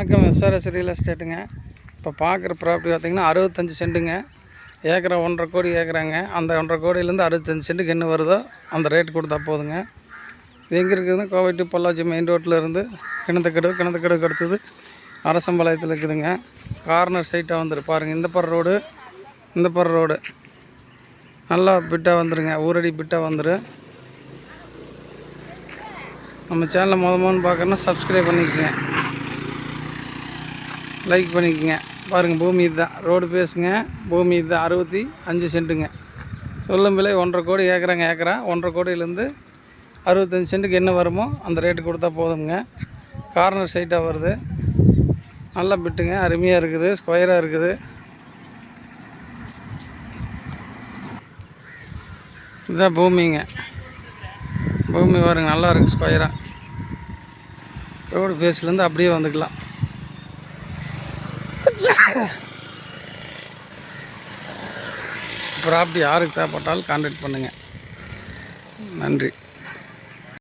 வணக்கம் SRS real எஸ்டேட்டுங்க இப்போ பார்க்குற ப்ராப்பர்ட்டி பார்த்தீங்கன்னா அறுபத்தஞ்சு சென்ட்டுங்க ஏக்கரை ஒன்றரை கோடி ஏக்கராங்க அந்த ஒன்றரை கோடியிலேருந்து அறுபத்தஞ்சு சென்ட்டுக்கு என்ன வருதோ அந்த ரேட் கொடுத்தா போதுங்க. இது எங்கே இருக்குதுன்னா கோவை டு பொள்ளாச்சி மெயின் ரோட்டில் இருந்து கிணத்துக்கடு கிணத்துக்கடுக்கு அடுத்தது அரசம்பாளையத்தில் இருக்குதுங்க. கார்னர் சைட்டாக வந்துரு பாருங்கள் இந்த பர் ரோடு இந்த பர் ரோடு நல்லா பிட்டாக வந்துடுங்க ஊரடி பிட்டாக வந்துடும் நம்ம சேனலை மொதல் மொதல் பார்க்குறோன்னா சப்ஸ்கிரைப் பண்ணிக்கோங்க. லைக் பண்ணிக்கோங்க. பாருங்கள் பூமி இதுதான். ரோடு பேசுங்க. பூமி இதுதான். அறுபத்தி அஞ்சு சென்ட்டுங்க. சொல்லும் விலை ஒன்றரை கோடி ஏக்கராங்க ஏக்கரா. ஒன்றரை கோடியிலேருந்து அறுபத்தஞ்சு சென்ட்டுக்கு என்ன வருமோ அந்த ரேட்டு கொடுத்தா போதுங்க கார்னர் சைட்டாக வருது. நல்லா பிட்டுங்க. அருமையாக இருக்குது. ஸ்கொயராக இருக்குது. இதுதான் பூமிங்க. பூமி பாருங்க நல்லா இருக்குது ஸ்கொயராக ரோடு பேஸ்லேருந்து அப்படியே வந்துக்கலாம். ப்ராப்பர்ட்டி யாருக்கு தேவைப்பட்டாலும் கான்டாக்ட் பண்ணுங்கள் நன்றி.